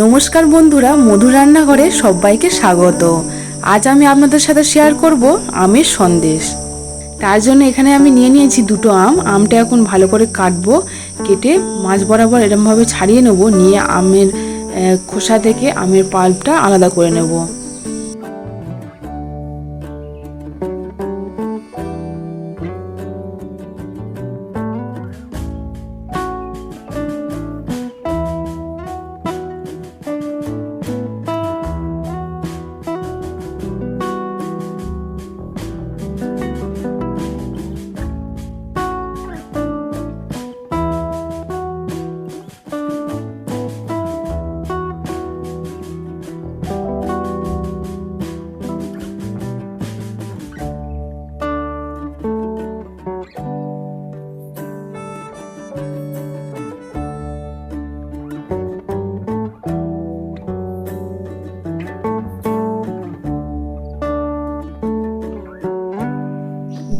নমস্কার বন্ধুরা, মধু রান্নাঘরে সবাইকে স্বাগত। আজ আমি আপনাদের সাথে শেয়ার করব আমের সন্দেশ। তার জন্য এখানে আমি নিয়ে নিয়েছি দুটো আম। আমটা এখন ভালো করে কাটবো, কেটে মাছ বরাবর এরমভাবে ছাড়িয়ে নেব, নিয়ে আমের খোসা থেকে আমের পাল্পটা আলাদা করে নেব।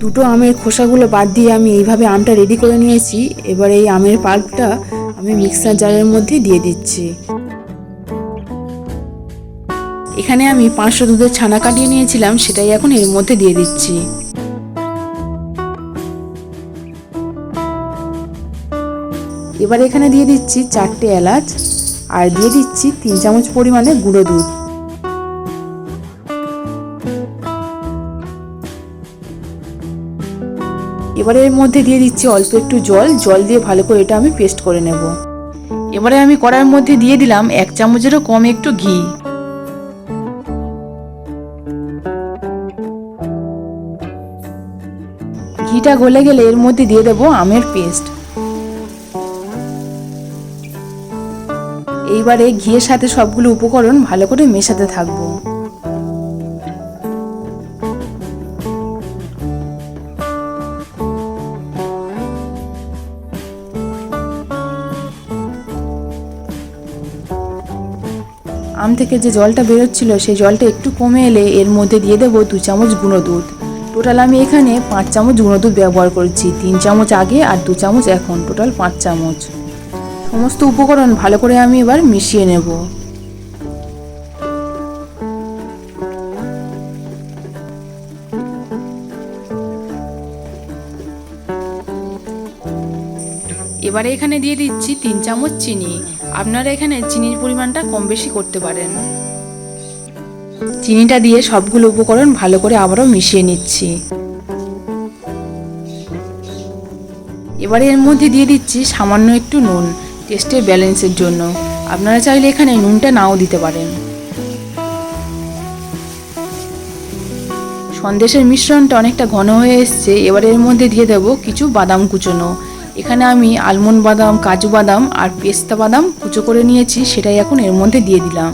দুটো আমের খোসাগুলো বাদ দিয়ে আমি এইভাবে আমটা রেডি করে নিয়েছি। এবার এই আমের পাল্পটা আমি মিক্সার জারের মধ্যে দিয়ে দিচ্ছি। এখানে আমি পাঁচশো দুধের ছানা কাটিয়ে নিয়েছিলাম, সেটাই এখন এর মধ্যে দিয়ে দিচ্ছি। এবার এখানে দিয়ে দিচ্ছি চারটে এলাচ, আর দিয়ে দিচ্ছি তিন চামচ পরিমাণে গুঁড়ো দুধ। এবারে এর মধ্যে দিয়ে দিচ্ছি অল্প একটু জল। জল দিয়ে ভালো করে এটা আমি পেস্ট করে নেব। এবারে আমি কড়াইয়ের মধ্যে দিয়ে দিলাম এক চামচেরও কম একটু ঘি। ঘিটা গলে গেলে এর মধ্যে দিয়ে দেবো আমের পেস্ট। এইবারে ঘিয়ের সাথে সবগুলো উপকরণ ভালো করে মেশাতে থাকব। আম থেকে যে জলটা বেরোচ্ছিল, সেই জলটা একটু কমে এলে এর মধ্যে দিয়ে দেবো দু চামচ গুঁড়ো দুধ। টোটাল আমি এখানে পাঁচ চামচ গুঁড়ো দুধ ব্যবহার করছি, তিন চামচ আগে আর দু চামচ এখন টোটাল পাঁচ চামচ। সমস্ত উপকরণ ভালো করে আমি এবার মিশিয়ে নেব। এবারে এখানে দিয়ে দিচ্ছি তিন চামচ চিনি। আপনারা এখানে চিনির পরিমাণটা কম বেশি করতে পারেন। চিনিটা দিয়ে সবগুলো উপকরণ ভালো করে আবারও মিশিয়ে নিচ্ছি। এবারে এর মধ্যে দিয়ে দিচ্ছি সামান্য একটু নুন টেস্টের ব্যালেন্সের জন্য। আপনারা চাইলে এখানে নুনটা নাও দিতে পারেন। সন্দেশের মিশ্রণটা অনেকটা ঘন হয়ে এসছে। এবার এর মধ্যে দিয়ে দেবো কিছু বাদাম কুচোনো। এখানে আমি আলমন্ড বাদাম, কাজু বাদাম আর পেস্তা বাদাম কুচো করে নিয়েছি, সেটাই এখন এর মধ্যে দিয়ে দিলাম।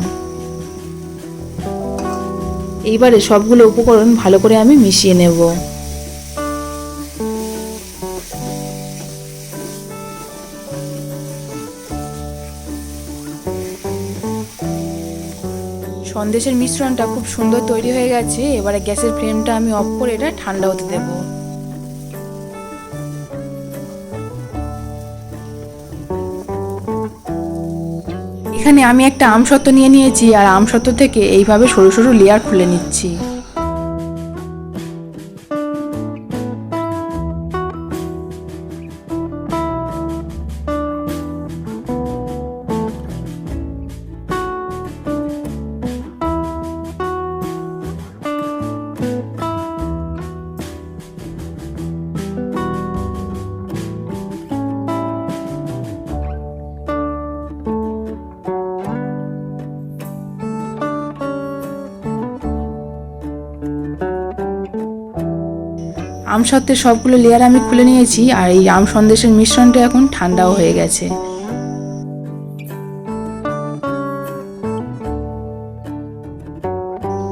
এইবারে সবগুলো উপকরণ ভালো করে আমি মিশিয়ে নেব। সন্দেশের মিশ্রণটা খুব সুন্দর তৈরি হয়ে গেছে, এবারে গ্যাসের ফ্লেমটা আমি অফ করে এটা ঠান্ডা হতে দেবো। এখানে আমি একটা আমসত্ত্ব নিয়ে নিয়েছি আর আমসত্ত্ব থেকে এইভাবে সরু সরু লেয়ার খুলে নিচ্ছি। আম সত্ত্বের সবগুলো লেয়ার আমি খুলে নিয়েছি আর এই আম সন্দেশের মিশ্রণটা এখন ঠান্ডাও হয়ে গেছে।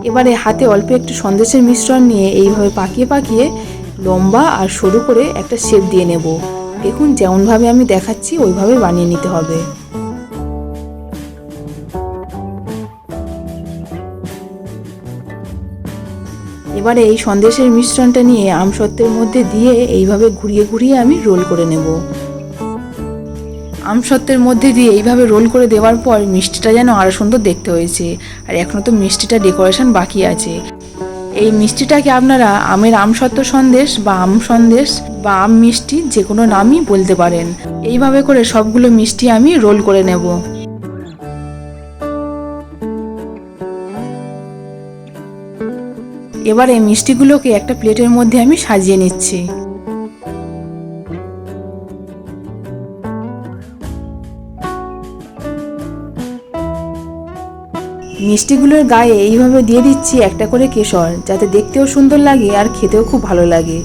এবারে হাতে অল্প একটু সন্দেশের মিশ্রণ নিয়ে এইভাবে পাকিয়ে পাকিয়ে লম্বা আর সরু করে একটা শেপ দিয়ে নেব। দেখুন যেমনভাবে আমি দেখাচ্ছি, ওইভাবে বানিয়ে নিতে হবে। এবারে এই সন্দেশের মিশ্রণটা নিয়ে আমসত্ত্বের মধ্যে দিয়ে এইভাবে ঘুরিয়ে ঘুরিয়ে আমি রোল করে নেব। আমসত্ত্বের মধ্যে দিয়ে এইভাবে রোল করে দেওয়ার পর মিষ্টিটা যেন আরও সুন্দর দেখতে হয়েছে। আর এখনও তো মিষ্টিটা ডেকোরেশন বাকি আছে। এই মিষ্টিটাকে আপনারা আমের আমসত্ত্ব সন্দেশ বা আম সন্দেশ বা আম মিষ্টি যে কোনো নামই বলতে পারেন। এইভাবে করে সবগুলো মিষ্টি আমি রোল করে নেব। এবার এই মিষ্টিগুলোকে একটা প্লেটের মধ্যে আমি সাজিয়ে নিচ্ছি। মিষ্টিগুলোর গায়ে এইভাবে দিয়ে দিচ্ছি একটা করে কেশর, যাতে দেখতেও সুন্দর লাগে আর খেতেও খুব ভালো লাগে।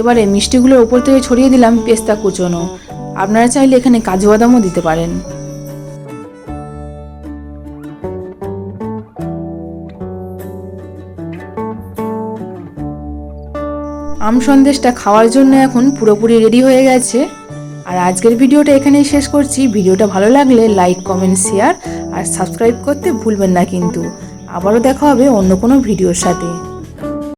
এবারে মিষ্টিগুলোর উপর থেকে ছড়িয়ে দিলাম পেস্তা কুচনো। আপনারা চাইলে এখানে কাজু বাদামও দিতে পারেন। আম সন্দেশটা খাওয়ার জন্য এখন পুরোপুরি রেডি হয়ে গেছে। আর আজকের ভিডিওটা এখানেই শেষ করছি। ভিডিওটা ভালো লাগলে লাইক, কমেন্ট, শেয়ার আর সাবস্ক্রাইব করতে ভুলবেন না কিন্তু। আবারও দেখা হবে অন্য কোনো ভিডিওর সাথে।